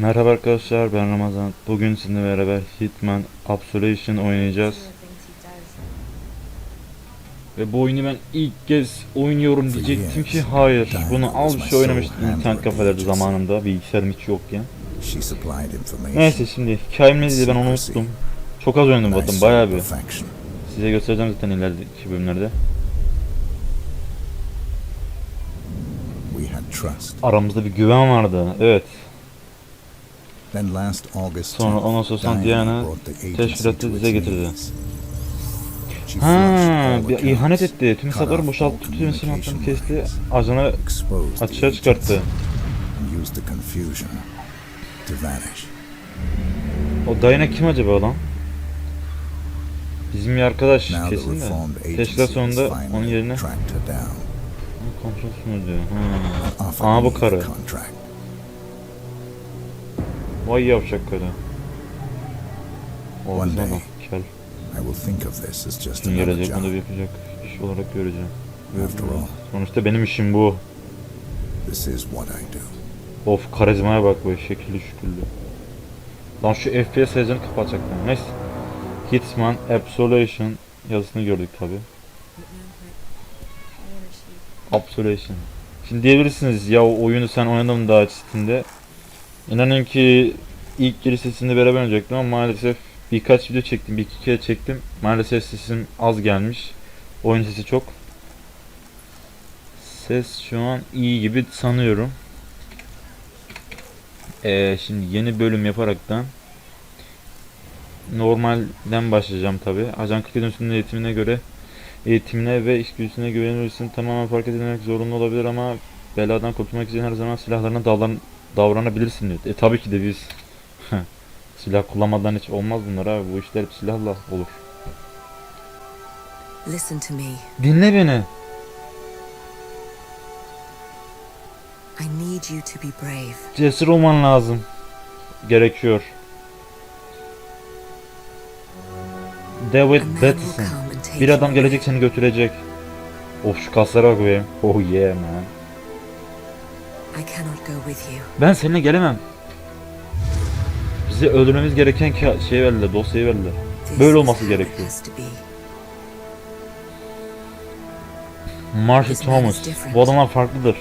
Merhaba arkadaşlar ben Ramazan. Bugün sizinle beraber Hitman Absolution oynayacağız. Ve bu oyunu ben ilk kez oynuyorum diyecektim ki hayır. Bunu al bir şey oynamıştım internet kafelerde zamanında bilgisayarım hiç yokken. Neyse şimdi hikayem neydi ben onu unuttum. Çok az oynadım zaten bayağı bir. Size göstereceğim zaten ilerideki bölümlerde. Aramızda bir güven vardı. Evet. Then last August Sonra 10th, ondan sonra Diana teşkilatı its getirdi. Ha, bir ihanet etti. Tüm hesapları boşalttı, tüm communication kesti. Ajanı açığa çıkarttı. O Diana kim acaba lan? Bizim bir arkadaş kesin de. Teşkilat sonunda onun yerine kontrol sunucu. Ha. and offered Aa, bu karı. Vay yavşak karı. O One day. Kel. I will think of this as just Kim another gelecek bunu job. bir yapacak iş olarak göreceğim. After all, Sonuçta benim işim bu. this is what I do. Of karizmaya bak be şekilli şüküllü. Lan şu FPS sayacını kapatacaklar. Neyse. Hitman Absolution yazısını gördük tabi. Absolution. Şimdi diyebilirsiniz ya o oyunu sen oynadın daha Steam'de. İnanın ki ilk giriş sesinde beraber oynayacaktım ama maalesef birkaç video çektim, bir iki kere çektim. Maalesef sesim az gelmiş. Oyun sesi çok. Ses şu an iyi gibi sanıyorum. Ee, şimdi yeni bölüm yaparaktan normalden başlayacağım tabi. Ajan 47 üstünde eğitimine göre eğitimine ve içgüdüsüne güvenirsin. Tamamen fark edilmek zorunda olabilir ama beladan kurtulmak için her zaman silahlarına davran davranabilirsin diyor. E tabii ki de biz silah kullanmadan hiç olmaz bunlar abi. Bu işler hep silahla olur. Listen to me. Dinle beni. I need you to be brave. Cesur olman lazım. Gerekiyor. David Batson. Bir adam gelecek seni götürecek. Of şu kaslara benim. Oh yeah man. Ben seninle gelemem. Bizi öldürmemiz gereken şey verdiler, dosyayı verdiler. Böyle olması gerekiyor. Marshall Thomas. Bu adamlar farklıdır.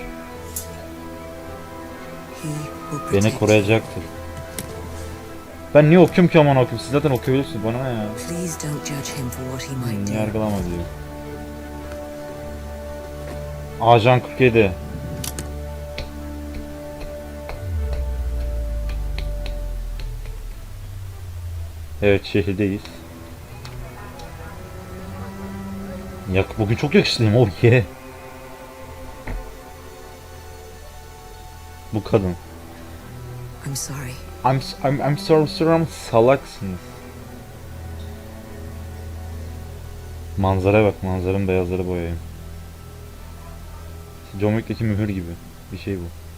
Beni koruyacaktır. Ben niye okuyorum ki aman okuyayım? Siz zaten okuyabilirsiniz bana ya? Hmm, yargılama diyor. Ajan 47. Evet şehirdeyiz. Yak bugün çok yakışıklıyım oh yeah. Bu kadın. I'm sorry. I'm I'm I'm sorry sir ama salaksınız. Manzaraya bak manzaranın beyazları boyayayım. John Wick'teki mühür gibi bir şey bu.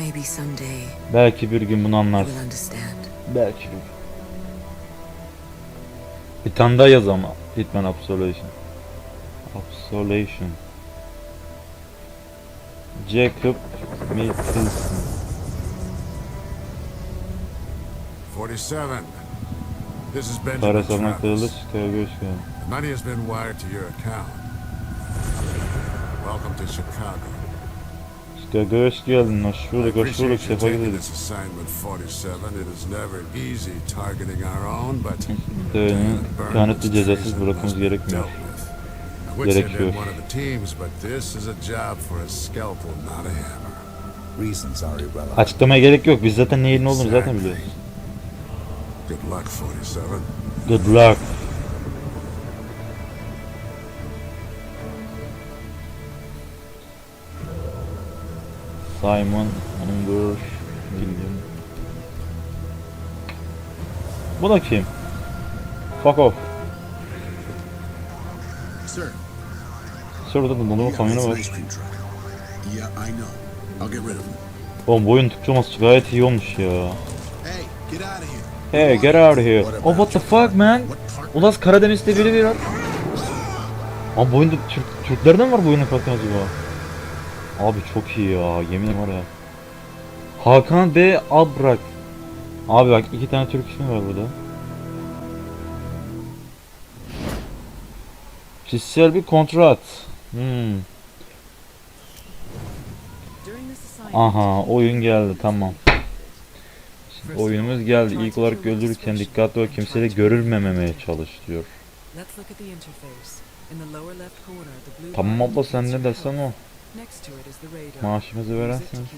Maybe someday Belki bir gün bunu anlarsın. understand. Belki bir gün. Bir tane daha yaz ama. Hitman Absolution. Absolution. Jacob Mikkelsen. 47. This is Benjamin Para savunma kırıldı. Travis. Hoş geldin. The money has been wired to your account. Welcome to Chicago. Chicago hoş geldin. Hoş bulduk, hoş bulduk. Sefa taking gidelim. this assignment 47. It is never easy targeting our own, but Dönenin Burn lanetli cezasız bırakmamız gerekmiyor. Gerekiyor. Açıklamaya gerek yok. Biz zaten neyin ne olduğunu zaten biliyoruz. Good luck, Simon Unger William. Bu da kim? Fuck off. Sir, Sonra da dondurma kamyonu var. ice cream truck. Yeah, I know. I'll get rid of him. Oğlum bu oyun Türkçe olması gayet iyi olmuş ya. Hey, get out of here. Hey get out of here. Oh what the fuck man? Ulan Karadeniz'de biri bir var. Abi bu oyunda Türk, Türklerden var bu oyunu yaparken acaba? Abi çok iyi ya yemin var ya. Hakan B. Abrak. Abi bak iki tane Türk ismi var burada. Kişisel bir kontrat. Hmm. Aha oyun geldi tamam. Şimdi oyunumuz geldi. İlk olarak öldürürken dikkatli ol kimseyle görülmememeye çalış diyor. Tamam abla sen ne dersen o. health. Next to it is the radar. Maaşımızı verersiniz.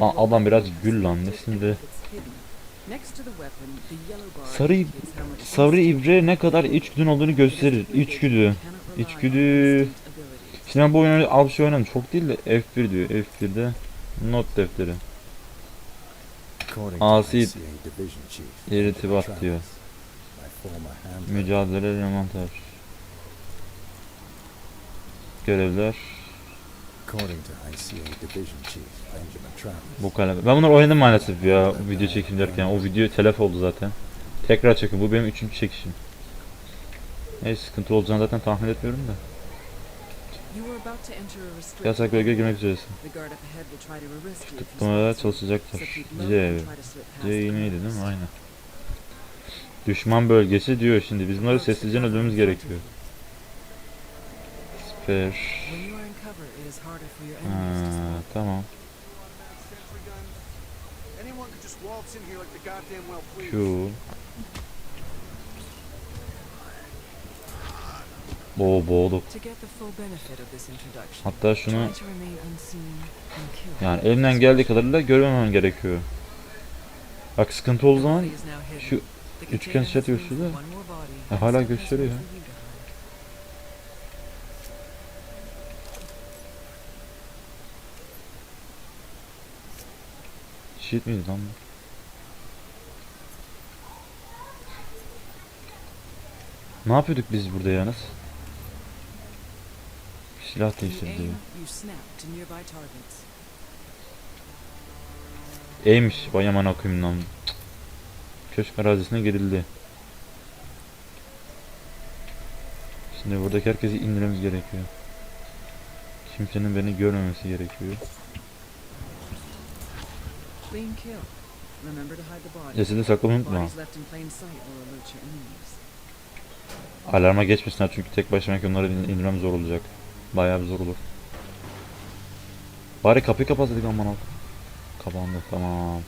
Lan adam biraz gül lan, selected nesin and de. if it's hidden. Next to the weapon, the yellow bar Sarı, sarı ibre ne kadar içgüdün olduğunu gösterir. İçgüdü. İçgüdü. Şimdi ben bu oyunu bir şey oynadım. Çok değil de F1 diyor. F1'de not defteri. Asi irtibat diyor. Mücadele montaj. Görevler. according to ICA Division Chief Benjamin Travis, Bu kalem. Ben bunları oynadım maalesef ya video çekim derken. O video telef oldu zaten. Tekrar çekim. Bu benim üçüncü çekişim. Neyse sıkıntı olacağını zaten tahmin etmiyorum da. Yasak bölgeye girmek üzeresin. Tutmaya çalışacaktır. C. C neydi değil mi? Aynen. Düşman bölgesi diyor şimdi. Biz bunları sessizce öldürmemiz gerekiyor. Spare. When you are in cover, it is harder for your Ha, tamam. Q. Oo boğduk. Hatta şunu yani elimden geldiği kadarıyla görmemem gerekiyor. Bak sıkıntı olduğu zaman şu üçgen for gösteriyor. and hala gösteriyor room ha. for you to hide. Shit miydi lan bu? Ne yapıyorduk biz burada ya nasıl? Silah You değiştir diyor. aim, you snap to nearby targets. E'ymiş vay aman okuyayım lan. Köşk arazisine girildi. Şimdi buradaki herkesi indirmemiz gerekiyor. Kimsenin beni görmemesi gerekiyor. Clean kill. Remember to hide the body. Cesedi saklamayı unutma. Alarma geçmesinler çünkü tek başıma onları in- indirmem zor olacak. Bayağı bir zor olur. Bari kapıyı kapatsadık aman al. Kapandı tamam.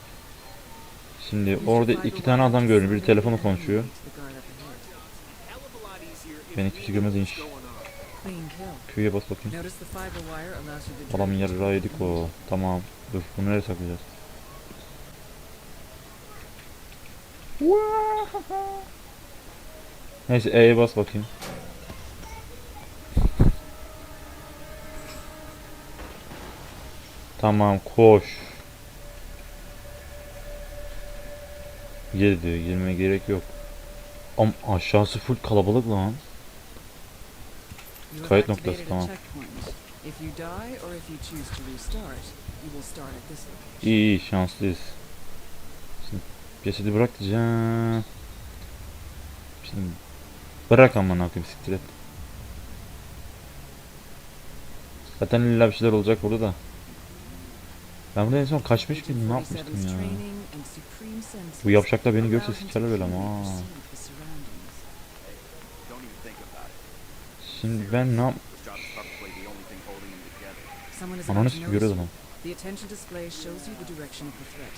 Şimdi orada iki tane adam görünüyor. Biri telefonu konuşuyor. Beni kimse görmez inş. Q'ya bas bakayım. Adamın yarı yedik o. Tamam. Dur bunu nereye saklayacağız? Neyse E'ye bas bakayım. Tamam koş. Gir diyor. Girmeye gerek yok. Am aşağısı full kalabalık lan. Kayıt noktası, tamam. iyi şanslıyız. Cesedi bırak diyeceğim. Şimdi bırak amına koyayım siktir et. Zaten illa bir şeyler olacak burada da. Ben burada en son kaçmış mıydım ne yapmıştım 47's ya. Bu yapacaklar beni görse sikerler böyle ama. Şimdi ben ne yap... Ananı about to sikim notice görüyordu you. lan. The attention display shows you the direction of the threat.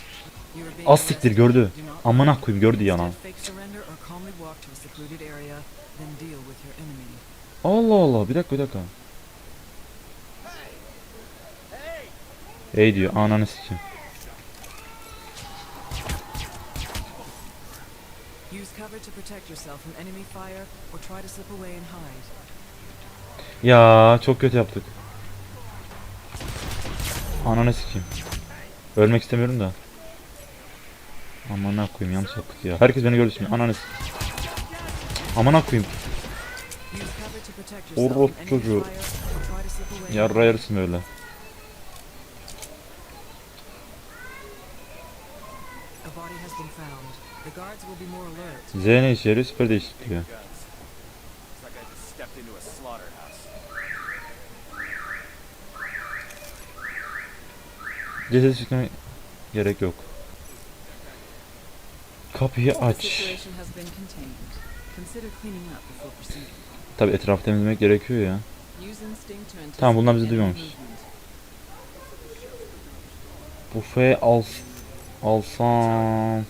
You are being Az siktir gördü. Amına koyayım gördü ya lan. Instead, fake surrender or calmly walk to a secluded area, then deal with your enemy. Allah Allah bir dakika bir dakika. Ey diyor ananı sikim. Ya çok kötü yaptık. Ananı sikeyim. Ölmek istemiyorum da. Amına koyayım yanlış yaptık ya. Herkes beni gördü şimdi. Ananı sikeyim. Amına koyayım. Enemy çocuğu. Yarra yarısın alert. Z ne işe yarıyor? Süper değişikliği. Cesedi çıkmaya gerek yok. Kapıyı aç. situation has been contained. Consider cleaning up before proceeding. Tabi etrafı temizlemek gerekiyor ya. Use instinct to Tamam, bunlar bizi duymamış. Buffet al alsam.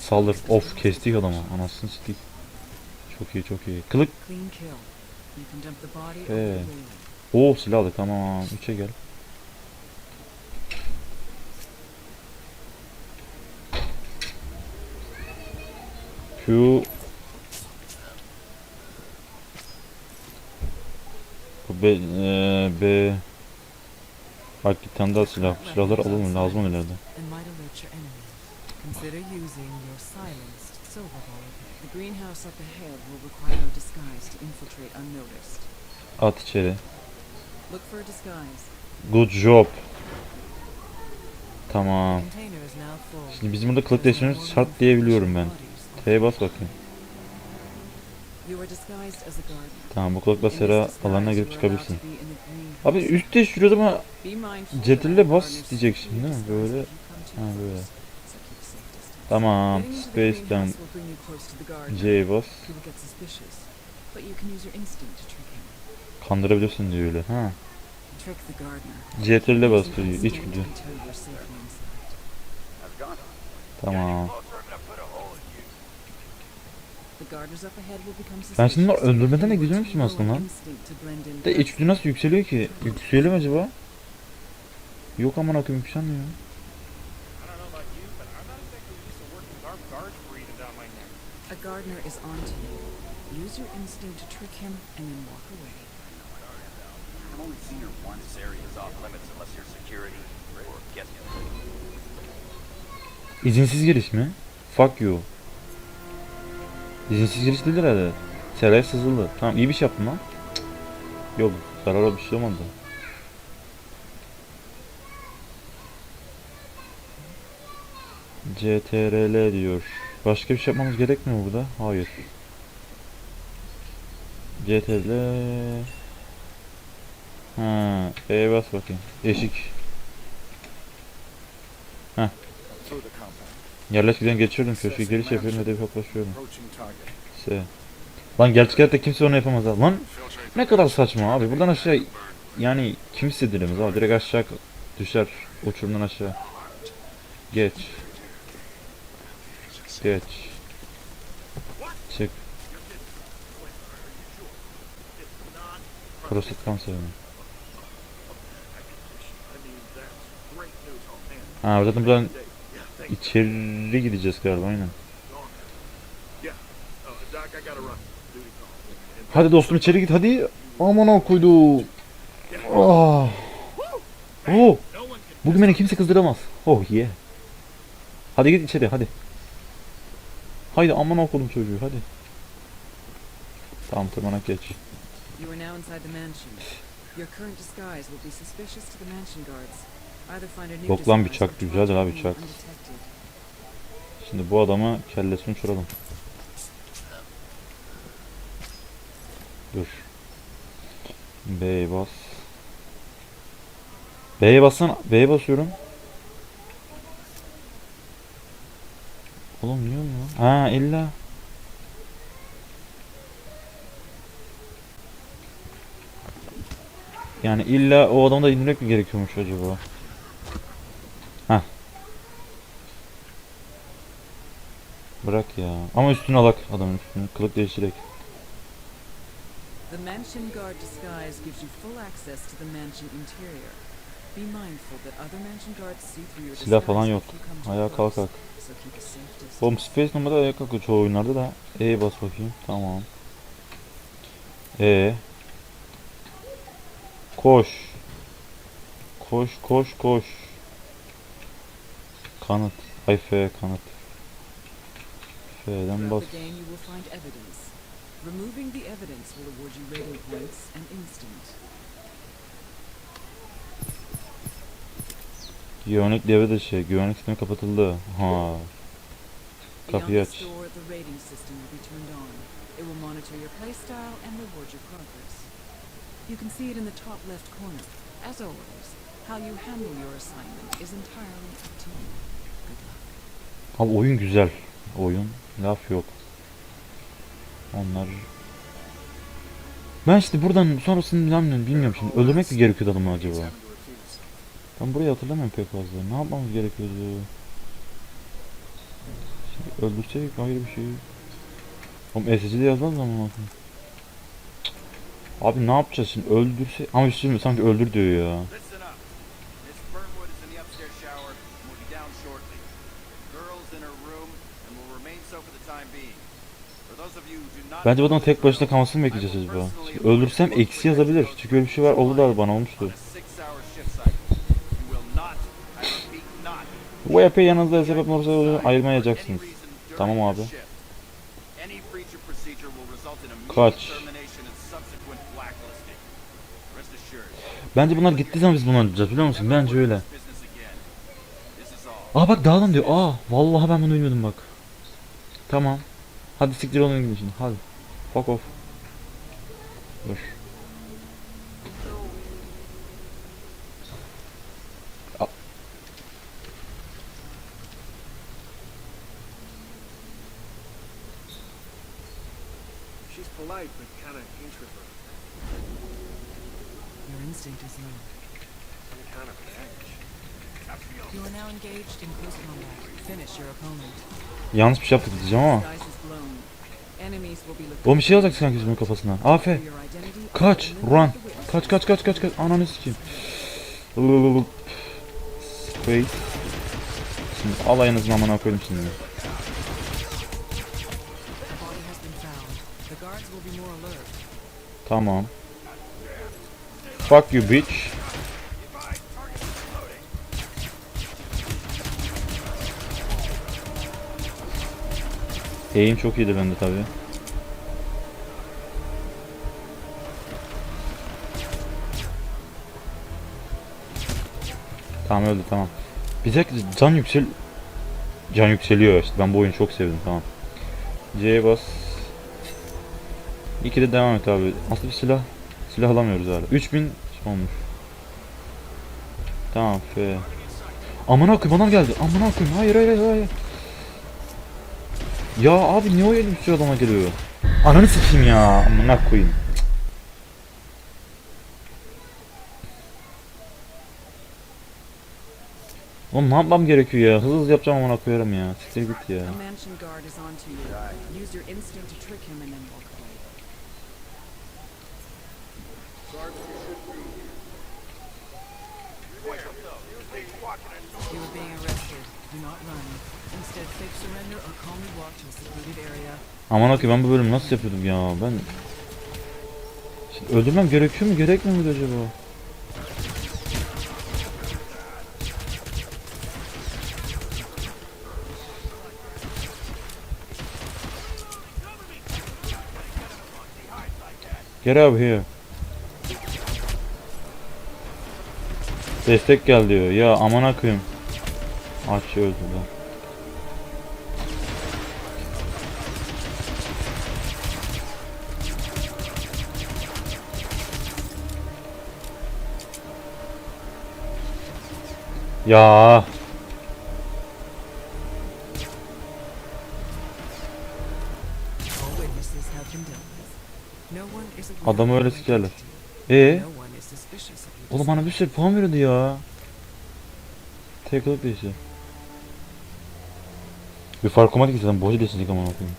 Saldır. Of kestik adamı. Anasını siktik. Çok iyi çok iyi. Kılık. Ee. Oo silah aldık tamam. Üçe gel. Q Bu B, eee, B tane daha silah. Silahlar alalım lazım olur ileride. Greenhouse up ahead will require a disguise to infiltrate unnoticed. At içeri. Look for a disguise. Good job. Tamam. Şimdi bizim burada kılık değiştirmemiz şart diye biliyorum ben. T'ye bas bakayım. Tamam bu kılıkla sera alanına girip çıkabilirsin. Abi üst değiştiriyoruz ama that bas diyecek şimdi, değil mi? Böyle. Ha, böyle. Tamam space trick him. Kandırabiliyorsun diyor öyle. Ha. Trick the gardener. CTRL'e bas Use diyor. an İç gone. Tamam. Ben şimdi öldürmeden de use aslında lan. De first. içgüdü nasıl yükseliyor ki? Yükseliyor mu acaba? Yok aman akım yükselmiyor. I don't know about you, but I'm not exactly used to working with armed guards breathing down my neck. A gardener is on to you. Use your instinct to trick him and then walk away. I've only seen her once. This area is off limits unless you're security or guest. İzinsiz giriş mi? Fuck you. İzinsiz giriş değil herhalde. Seraya sızıldı. Tamam iyi bir şey yaptım lan. Yok zararlı bir şey olmadı. CTRL diyor. Başka bir şey yapmamız gerekmiyor burada? Hayır. CTRL Ha, E bas bakayım. Eşik. Through the compound. Yerleşkeden geçiyordum köşke giriş yapıyorum hedefi yaklaşıyorum. S. Lan gerçek hayatta kimse onu yapamaz. Lan ne kadar saçma abi. Buradan aşağı yani kimse dilemez abi. Direkt aşağı düşer uçurumdan aşağı. Geç. Geç. Çık. Prostat kanseri mi? Ha zaten buradan içeri gideceğiz galiba aynen. Hadi dostum içeri git hadi. Aman o koydu. Oh. Oh. Bugün beni kimse kızdıramaz. Oh yeah. Hadi git içeri hadi. Haydi aman okudum çocuğu hadi. Tamam tırmanak geç. You are now inside the mansion. Your current disguise will be suspicious to the mansion guards. Either find a new Yok lan bıçak, or try güzel to lan remain bıçak. Şimdi bu adamı kellesini uçuralım. Dur. B'ye bas. B'ye bassana. B'ye basıyorum. Oğlum niye olmuyor? Ha illa. Yani illa o adamı da indirmek mi gerekiyormuş acaba? Hah. Bırak ya. Ama üstüne alak adamın üstüne. Kılık değiştirek. The mansion guard disguise gives you full access to the mansion interior. Be mindful that other mansion guards see through your Silah falan yok. Ayağa close, kalkak. Oğlum Space numarada ayak kalkıyor çoğu oyunlarda da. E bas bakayım. Tamam. E. Koş. Koş koş koş. Kanıt. Ay F kanıt. F'den bas. Removing the evidence will award you rating points and instinct. Güvenlik devre dışı. Güvenlik sistemi kapatıldı. Ha. Kapıyı the aç. It will monitor your playstyle and reward your progress. You can see it in the top left corner. As always, how you handle your assignment is entirely up to you. Good luck. Abi oyun güzel. Oyun laf yok. Onlar ben işte buradan sonrasını bilmiyorum, bilmiyorum şimdi. Öldürmek mi gerekiyordu adamı acaba? Ben burayı hatırlamıyorum pek fazla. Ne yapmamız gerekiyordu? Öldürsek ayrı bir şey. Oğlum SS'de yazmaz mı? Cık. Abi ne yapacağız şimdi? Öldürse ama şimdi sanki öldür diyor ya. Bence bu know tek başına kalmasını bekleyeceğiz? Şimdi öldürsem eksi yazabilir. Çünkü öyle bir şey var. Oldu da bana olmuştu. Bu epey yanınızda sebep olursa ayırmayacaksınız. Tamam abi. Kaç. Bence bunlar gittiği zaman biz bunu öldüreceğiz biliyor musun? Bence öyle. Aa bak dağılın diyor. Aa vallahi ben bunu bilmiyordum bak. Tamam. Hadi siktir olun gidin şimdi. Hadi. Fuck off. Dur. Aa, She's polite, but kind of introvert. Your instinct is low. Some kind of bitch. You are now engaged in close combat. Finish your opponent. Yanlış bir şey yaptık diyeceğim ama. Oğlum bir şey yazacak sanki bunun kafasına. Or Kaç. Run. Kaç kaç kaç kaç kaç. Ananı sikeyim. Wait. Şimdi alayınızın amına koyayım şimdi. Tamam. Fuck you bitch. Eğim çok iyiydi bende tabi. Tamam öldü tamam. Bize can yüksel can yükseliyor işte ben bu oyunu çok sevdim tamam. C'ye bas. İki de devam et abi. Nasıl bir silah? Silah alamıyoruz hala. 3000 olmuş. Tamam F. Amına koyayım adam geldi. Amına koyayım. Hayır hayır hayır. Ya abi niye o yeni bir sürü adama geliyor? Ananı sikeyim ya. Amına koyayım. Oğlum ne yapmam gerekiyor ya? Hızlı hızlı yapacağım amına koyarım ya. Siktir git ya. You. Being arrested. Do not run. Aman koyayım ben bu bölümü nasıl yapıyordum ya ben Şimdi öldürmem gerekiyor mu gerekmiyor mu acaba? Get out here. Destek gel diyor. Ya amına koyayım. Aç öldüler. Adamı of öyle sikerler. e Oğlum bana bir sürü puan veriyordu ya. Tek ılık değişti. Bir fark olmadı ki zaten boşa değişecek ama bakayım.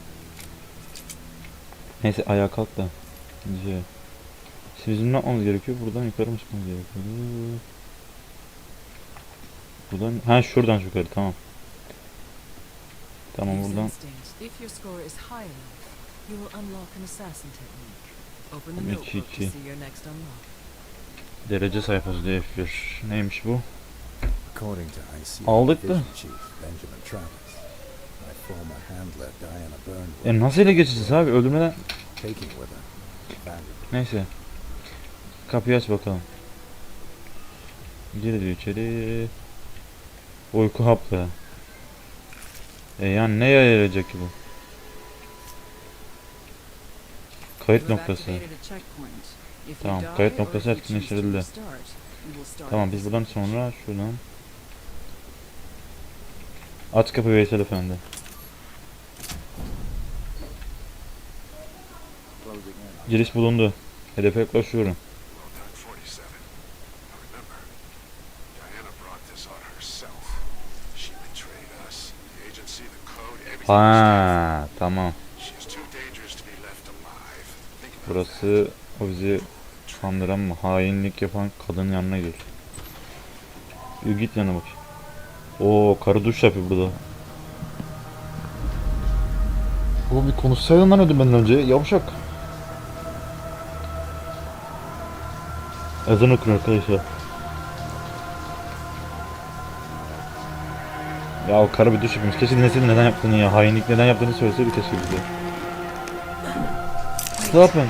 Neyse ayağa kalk da. Şey. Şimdi bizim ne yapmamız gerekiyor? Buradan yukarı mı çıkmamız gerekiyor? Buradan, ha şuradan yukarı tamam. Tamam buradan. instinct. If your score is high enough, you will unlock an assassin technique. Open the Tabii notebook to ki. see your next unlock. Derece sayfası diye F1. Neymiş bu? Aldık da. E nasıl ele geçeceğiz abi öldürmeden? Neyse. Kapıyı aç bakalım. Gir diyor içeri. Uyku haplı. E yani ne yayılacak ki bu? Kayıt noktası. Tamam kayıt noktası etkinleştirildi. Tamam biz buradan sonra şuradan. Aç kapı Veysel Efendi. Giriş bulundu. Hedefe yaklaşıyorum. Think about Burası o bizi kandıran mı? Hainlik yapan kadının yanına. Yürü git yanına bak. Oo karı duş yapıyor burada. O bir konuşsaydın lan ödüm benden önce. Yavşak. Ezan okuyor arkadaşlar. Ya o karı bir duş yapmış. Keşke dinleseydin neden yaptığını ya. Hainlik neden yaptığını söyleseydi keşke bize. Stop him.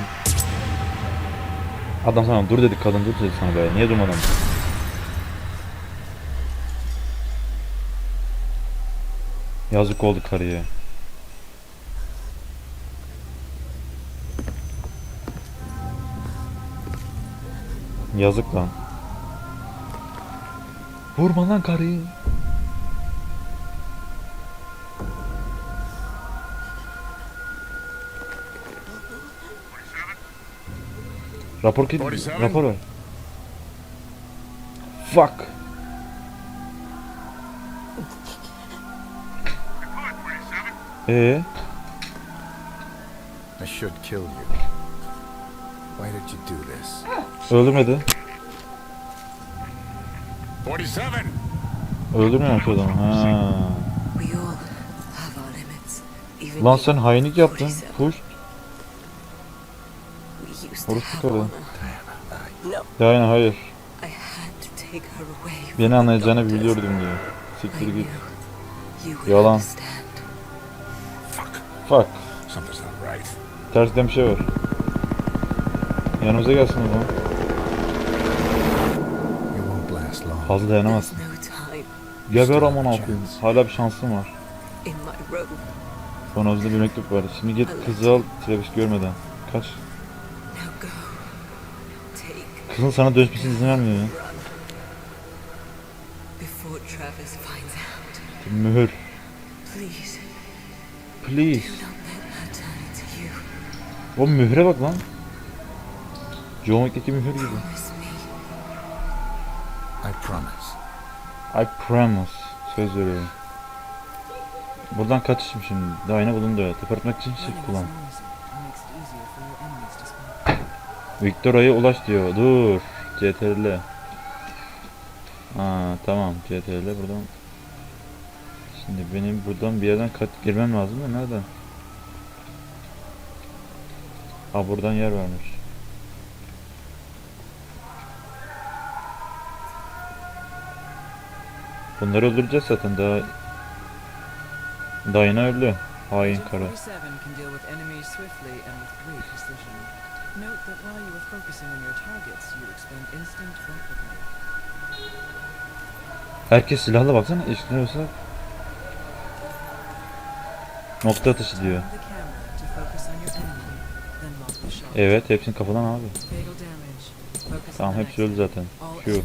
Adam sana dur dedi kadın dur dedi sana be. Niye durmadın? Yazık oldu karıya. Yazık lan. Vurma lan karıyı. Rapor ki 47? rapor ver. Fuck. Ee, I should kill you. Why did you do this? öldürmedi. 47! Öldürmemiş adamı. Ha. We all have our limits. Even Lan sen hainlik yaptın. Puş. We used to Orospu have karı. honor. No, Ya aynen hayır. Beni anlayacağını biliyordum diyor. Siktir git. Yalan. Fuck. Fuck. Something's not right. Tersten bir şey var. Yanımıza gelsin o zaman. Fazla dayanamazsın. Geber aman okuyayım. Hala bir şansın var. özünde bir mektup var. Şimdi git kızı al. Travis görmeden. Kaç. Kızın sana dönüşmesine izin vermiyor ya. run. Before Travis finds out. Mühür. Please. O mühre bak lan. John Wick'teki mühür gibi. I promise. I promise. Söz veriyorum. Buradan kaçışım şimdi. Daha yine bulundu evet. Tıpırtmak için is kullan. noisy and makes it easier for your enemies to spot. Victoria'ya ulaş diyor. Dur. CTRL. Aa tamam CTRL buradan. Şimdi benim buradan bir yerden kat girmem lazım da nereden? Ha buradan yer varmış. Bunları öldüreceğiz zaten daha Dayına öldü. Hain kara. 47 can deal with enemies swiftly and with great precision. Note that while you are focusing on your targets, you expend instinct rapidly. Herkes silahla baksana işliyorsa Nokta atışı diyor. Evet hepsinin kafadan abi. Tamam hepsi öldü zaten. Şu.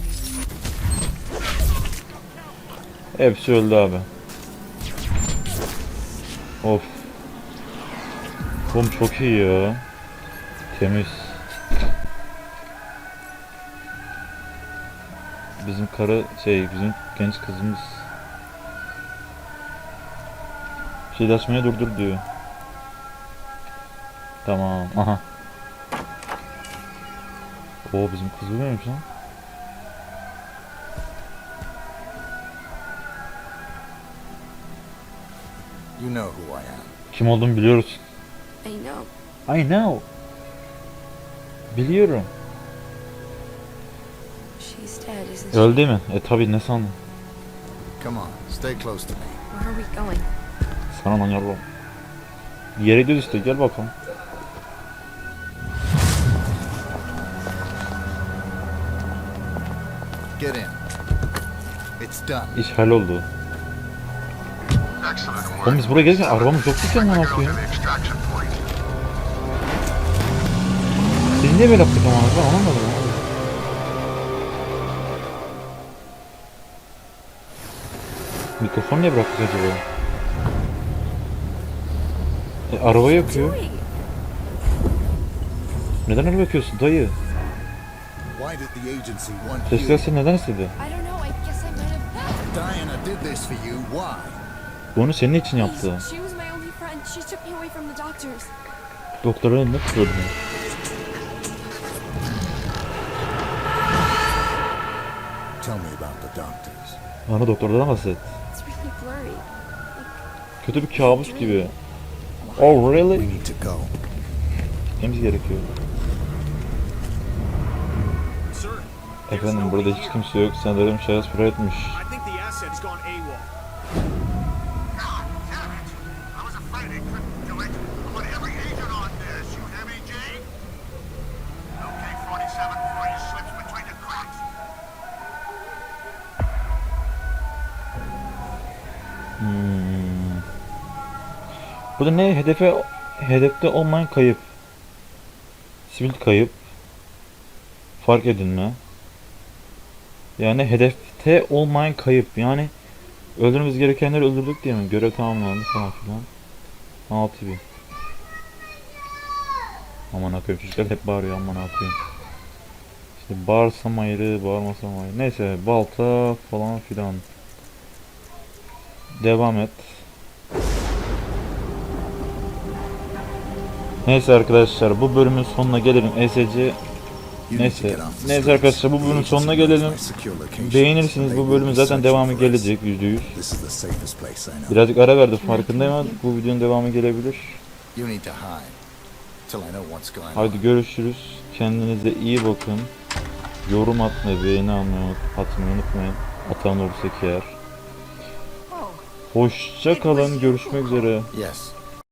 Hepsi öldü abi. Of. Oğlum çok iyi ya. Temiz. Bizim karı şey bizim genç kızımız şey açmaya durdur diyor. Tamam. Aha. O bizim kız ölmemiş lan. You know who I am. Kim olduğumu biliyoruz. I know. I know. Biliyorum. Öldü mü? E tabi ne sandın? Come on, stay close to me. Where are we going? Sana lan yavrum. Yere gidiyoruz işte gel bakalım. Get in. It's done. İş halloldu. Oğlum biz buraya gelirken arabamız yoktu ki amına koyayım. Böyle yaptık ama ben anlamadım abi. Mikrofon niye bıraktık acaba? E, araba yakıyor. Neden araba yakıyorsun dayı? Why did the agency want you? Teşkilat seni neden istedi? I don't know. I guess I might Tell me about the doctors. Bana doktordan bahset. It's really blurry. Kötü bir kabus gibi. Oh really? We need to go. Gitmemiz gerekiyor. Efendim burada hiç kimse yok. Sanırım şahıs buraya etmiş. Bu da ne? Hedefe hedefte olmayan kayıp. Sivil kayıp. Fark edilme. Yani hedefte olmayan kayıp. Yani öldürmemiz gerekenleri öldürdük diye mi? Görev tamamlandı falan filan. 6000. Aman akıyım çocuklar hep bağırıyor aman akıyım. İşte bağırsam ayrı, bağırmasam ayrı. Neyse balta falan filan. Devam et. Neyse arkadaşlar bu bölümün sonuna gelelim. ESC Neyse. Neyse arkadaşlar bu bölümün sonuna gelelim. Beğenirsiniz bu bölümün zaten devamı gelecek %100. This is the safest place I know. Birazcık ara verdi farkındayım ama bu videonun devamı gelebilir. You need to hide till I know what's going on. Haydi görüşürüz. Kendinize iyi bakın. Yorum atmayı, beğeni almayı, atmayı unutmayın. Atan olursa ki. Oh, Hoşça kalın. Görüşmek üzere.